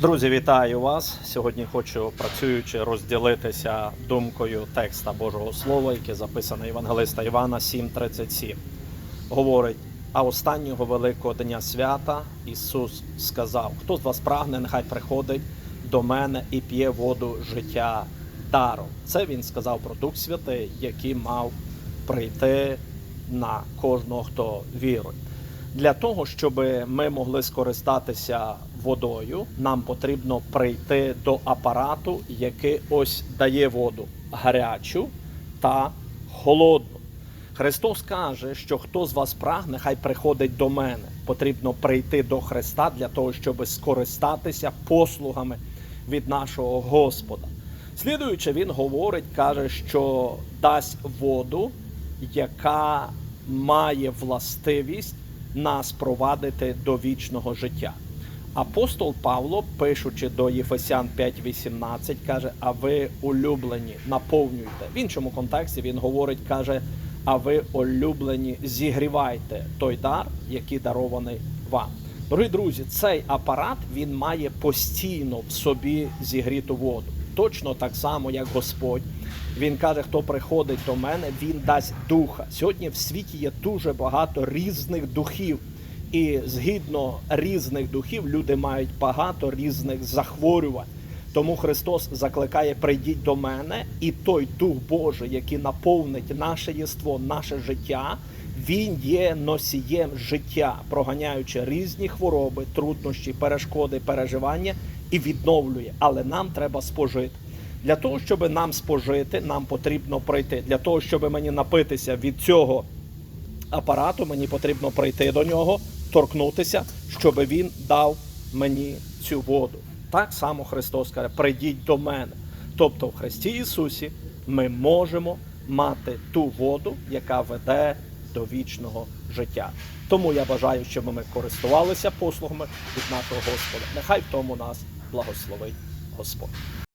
Друзі, вітаю вас! Сьогодні хочу працюючи розділитися думкою текста Божого Слова, яке записане Євангелиста Івана 7:37. Говорить: а останнього великого дня свята Ісус сказав: Хто з вас прагне, нехай приходить до мене і п'є воду життя даром. Це він сказав про Дух Святий, який мав прийти на кожного, хто вірує. Для того, щоб ми могли скористатися водою, нам потрібно прийти до апарату, який ось дає воду гарячу та холодну. Христос каже, що хто з вас прагне, хай приходить до мене. Потрібно прийти до Христа для того, щоб скористатися послугами від нашого Господа. Слідуючи, він говорить, каже, що дасть воду, яка має властивість нас провадити до вічного життя. Апостол Павло, пишучи до Єфесян 5.18, каже: А ви улюблені, наповнюйте. В іншому контексті він говорить, каже: А ви улюблені, зігрівайте той дар, який дарований вам. Дорогі друзі, цей апарат він має постійно в собі зігріту воду. Точно так само, як Господь. Він каже, хто приходить до мене, він дасть духа. Сьогодні в світі є дуже багато різних духів. І згідно різних духів люди мають багато різних захворювань. Тому Христос закликає: прийдіть до мене, і той Дух Божий, який наповнить наше єство, наше життя, він є носієм життя, проганяючи різні хвороби, труднощі, перешкоди, переживання і відновлює. Але нам треба спожити. Для того, щоб нам спожити, нам потрібно пройти. Для того, щоб мені напитися від цього апарату, мені потрібно прийти до нього, торкнутися, щоб він дав мені цю воду. Так само Христос каже: прийдіть до мене. Тобто в Христі Ісусі ми можемо мати ту воду, яка веде до вічного життя. Тому я бажаю, щоб ми користувалися послугами від нашого Господа. Нехай в тому нас благословить Господь.